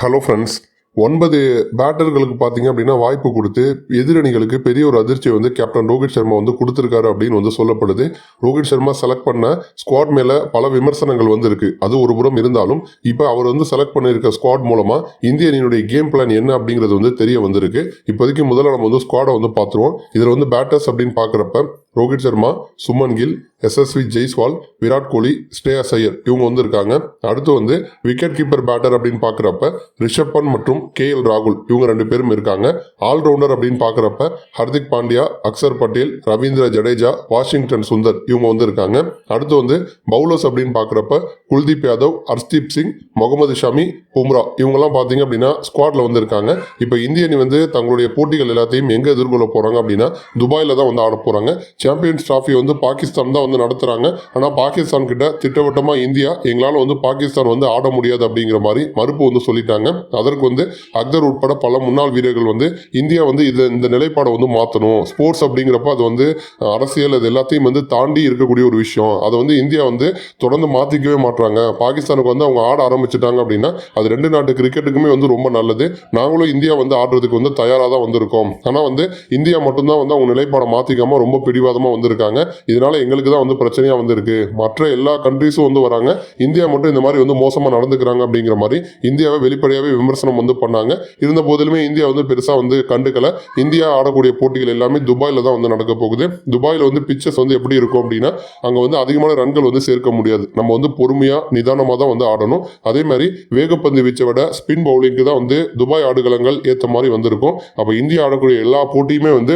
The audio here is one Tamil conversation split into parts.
ஹலோ ஃப்ரெண்ட்ஸ் ஒன்பது பேட்டர்களுக்கு பார்த்தீங்க அப்படின்னா வாய்ப்பு கொடுத்து எதிரணிகளுக்கு பெரிய ஒரு அதிர்ச்சியை வந்து கேப்டன் ரோஹித் சர்மா வந்து கொடுத்துருக்காரு அப்படின்னு வந்து சொல்லப்படுது. ரோஹித் சர்மா செலக்ட் பண்ண ஸ்குவாட் மேலே பல விமர்சனங்கள் வந்து இருக்கு அது ஒரு புறம் இருந்தாலும் இப்போ அவர் வந்து செலக்ட் பண்ணியிருக்க ஸ்குவாட் மூலமாக இந்திய அணியினுடைய கேம் பிளான் என்ன அப்படிங்கிறது வந்து தெரிய வந்திருக்கு. இப்போதைக்கு முதல்ல நம்ம வந்து ஸ்குவாடை வந்து பார்த்துருவோம். இதில் வந்து பேட்டர்ஸ் அப்படின்னு பார்க்குறப்ப ரோஹித் சர்மா சுமன் கில் எஸ்எஸ்வி ஜெய்ஸ்வால் விராட் கோலி ஸ்ரேயஸ் ஐயர் இவங்க வந்து இருக்காங்க அடுத்து வந்து விக்கெட் கீப்பர் பேட்டர் அப்படின்னு பார்க்குறப்ப ரிஷப் பண்ட் மற்றும் கே எல் ராகுல் இவங்க ரெண்டு பேரும் இருக்காங்க. ஆல்ரவுண்டர் அப்படின்னு பார்க்குறப்ப ஹர்திக் பாண்டியா அக்சர் பட்டேல் ரவீந்திர ஜடேஜா வாஷிங்டன் சுந்தர் இவங்க வந்து இருக்காங்க அடுத்து வந்து பவுலர்ஸ் அப்படின்னு பார்க்குறப்ப குல்தீப் யாதவ் ஹர்ஷ்தீப் சிங் முகமது ஷமி பும்ரா இவங்கெல்லாம் பார்த்தீங்க அப்படின்னா ஸ்குவாட்ல வந்து இருக்காங்க இப்போ இந்திய அணி வந்து தங்களுடைய போட்டிகள் எல்லாத்தையும் எங்கே எதிர்கொள்ள போகிறாங்க அப்படின்னா துபாயில் தான் வந்து ஆட போகிறாங்க சாம்பியன்ஸ் டிராஃபி வந்து பாகிஸ்தான் தான் வந்து நடத்துகிறாங்க ஆனால் பாகிஸ்தான் கிட்ட திட்டவட்டமாக இந்தியா எங்களால் வந்து பாகிஸ்தான் வந்து ஆட முடியாது அப்படிங்கிற மாதிரி மறுப்பு வந்து சொல்லிட்டாங்க. அதற்கு வந்து அக்தர் உட்பட பல முன்னாள் வீரர்கள் வந்து இந்தியா வந்து இது இந்த நிலைப்பாடை வந்து மாற்றணும் ஸ்போர்ட்ஸ் அப்படிங்கிறப்ப அது வந்து அரசியல் அது எல்லாத்தையும் வந்து தாண்டி இருக்கக்கூடிய ஒரு விஷயம். அதை வந்து இந்தியா வந்து தொடர்ந்து மாற்றிக்கவே மாட்டுறாங்க பாகிஸ்தானுக்கு வந்து அவங்க ஆட ஆரம்பிச்சிட்டாங்க அப்படின்னா அது ரெண்டு நாட்டு கிரிக்கெட்டுக்குமே வந்து ரொம்ப நல்லது. நாங்களும் இந்தியா வந்து ஆடுறதுக்கு வந்து தயாராக தான் வந்திருக்கோம். ஆனால் வந்து இந்தியா மட்டும்தான் வந்து அவங்க நிலைப்பாடை மாற்றிக்காமல் ரொம்ப பிடிவாதமாக வந்திருக்காங்க. இதனால எங்களுக்கு தான் வந்து பிரச்சனையாக வந்திருக்கு. மற்ற எல்லா கண்ட்ரீஸும் வந்து வராங்க. இந்தியா மட்டும் இந்த மாதிரி வந்து மோசமாக நடந்துக்கிறாங்க அப்படிங்கிற மாதிரி இந்தியாவை வெளிப்படையாகவே விமர்சனம் வந்து பண்ணாங்க. இருந்த போதிலுமே இந்தியா வந்து பெருசாக வந்து கண்டுக்கல. இந்தியா ஆடக்கூடிய போட்டிகள் எல்லாமே துபாயில் தான் வந்து நடக்க போகுது. துபாயில் வந்து பிச்சர்ஸ் வந்து எப்படி இருக்கும் அப்படின்னா அங்கே வந்து அதிகமான ரன்கள் வந்து சேர்க்க முடியாது. நம்ம வந்து பொறுமையாக நிதானமாக தான் வந்து ஆடணும். அதே மாதிரி வேகப்பந்து வீச்சை விட ஸ்பின் பவுலிங்க்கு தான் வந்து துபாய் ஆடுகளங்கள் ஏற்ற மாதிரி வந்திருக்கும். அப்போ இந்தியா ஆடக்கூடிய எல்லா போட்டியுமே வந்து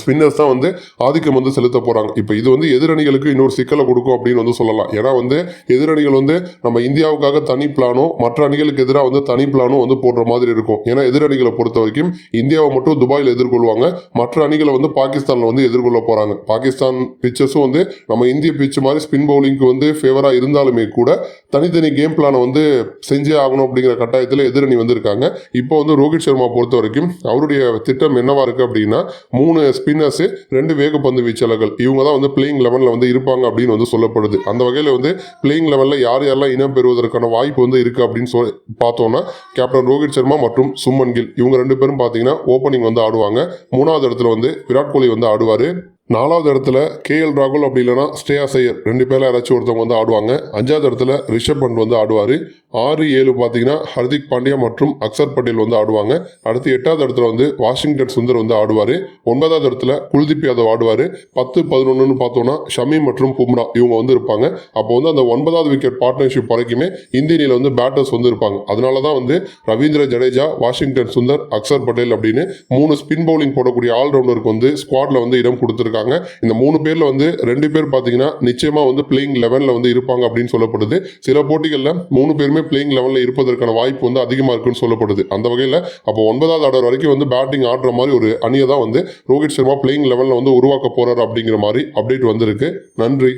ஸ்பின்னர்ஸ் தான் வந்து ஆதிக்கம் வந்து செலுத்த போகிறாங்க இப்போ இது வந்து எதிரணிகளுக்கு இன்னொரு சிக்கலை கொடுக்கும் அப்படின்னு வந்து சொல்லலாம். ஏன்னா வந்து எதிரணிகள் வந்து நம்ம இந்தியாவுக்காக தனி பிளானும் மற்ற அணிகளுக்கு எதிராக வந்து தனி பிளானும் வந்து போடுற மாதிரி இருக்கும். ஏன்னா எதிரணிகளை பொறுத்த வரைக்கும் இந்தியாவை மட்டும் துபாயில் எதிர்கொள்வாங்க. மற்ற அணிகளை வந்து பாகிஸ்தானில் வந்து எதிர்கொள்ள போகிறாங்க பாகிஸ்தான் பிச்சர்ஸும் வந்து நம்ம இந்திய பிச்சு மாதிரி ஸ்பின் பவுலிங்க்கு வந்து ஃபேவராக இருந்தாலுமே கூட தனித்தனி கேம் பிளானை வந்து செஞ்சே ஆகணும் அப்படிங்கிற கட்டாயத்தில் எதிரணி வந்திருக்காங்க. இப்போ வந்து ரோஹித் சர்மா பொறுத்த வரைக்கும் அவருடைய திட்டம் என்னவா இருக்கு அப்படின்னா மூணு ஸ்பின்னர்ஸு ரெண்டு வேகப்பந்து வீச்சாளர்கள் இவங்க தான் வந்து பிளேயிங் லெவனில் வந்து இருப்பாங்க அப்படின்னு வந்து சொல்லப்படுது. அந்த வகையில் வந்து பிளேயிங் லெவலில் யார் யாரெல்லாம் இனம் பெறுவதற்கான வாய்ப்பு வந்து இருக்கு அப்படின்னு சொல்லி பார்த்தோம்னா கேப்டன் ரோஹித் சர்மா மற்றும் சுமன் கில். இவங்க ரெண்டு பேரும் பார்த்தீங்கன்னா ஓப்பனிங் வந்து ஆடுவாங்க. மூணாவது இடத்துல வந்து விராட் கோலி வந்து ஆடுவார். நாலாவது இடத்துல கே எல் ராகுல் அப்படி இல்லைன்னா ஸ்டேயா சையர். ரெண்டு பேரில் யாராச்சும் ஒருத்தவங்க வந்து ஆடுவாங்க. அஞ்சாவது இடத்துல ரிஷப் பண்ட் வந்து ஆடுவார். ஆறு ஏழு பார்த்தீங்கன்னா ஹர்திக் பாண்டியா மற்றும் அக்சர் பட்டேல் வந்து ஆடுவாங்க. அடுத்து எட்டாவது இடத்துல வந்து வாஷிங்டன் சுந்தர் வந்து ஆடுவார். ஒன்பதாவது இடத்துல குல்தீப் யாதவ் ஆடுவார். பத்து பதினொன்றுன்னு பார்த்தோம்னா ஷமி மற்றும் பும்ரா இவங்க வந்து இருப்பாங்க. அப்போ வந்து அந்த ஒன்பதாவது விக்கெட் பார்ட்னர்ஷிப் வரைக்குமே இந்தியனில் வந்து பேட்டர்ஸ் வந்து இருப்பாங்க. அதனால தான் வந்து ரவீந்திர ஜடேஜா வாஷிங்டன் சுந்தர் அக்சர் பட்டேல் அப்படின்னு மூணு ஸ்பின் பவுலிங் போடக்கூடிய ஆல்ரவுண்டருக்கு வந்து ஸ்குவாட்ல வந்து இடம் கொடுத்துருக்காங்க. இந்த மூணு பேர்ல வந்து ரெண்டு பேர் பார்த்தீங்கன்னா நிச்சயமா வந்து பிளேயிங் லெவனில் வந்து இருப்பாங்க அப்படின்னு சொல்லப்படுது. சில போட்டிகளில் மூணு பேருமே பிளேயிங் லெவனில் இருப்பதற்கான வாய்ப்பு வந்து அதிகமாக இருக்குன்னு சொல்லப்படுது. அந்த வகையில் அப்போ ஒன்பதாவது ஆர்டர் வரைக்கும் வந்து பேட்டிங் ஆடுற மாதிரி ஒரு அணியை தான் வந்து ரோஹித் சர்மா பிளேயிங் லெவலில் வந்து உருவாக்க போறாரு அப்படிங்கிற மாதிரி அப்டேட் வந்திருக்கு. நன்றி.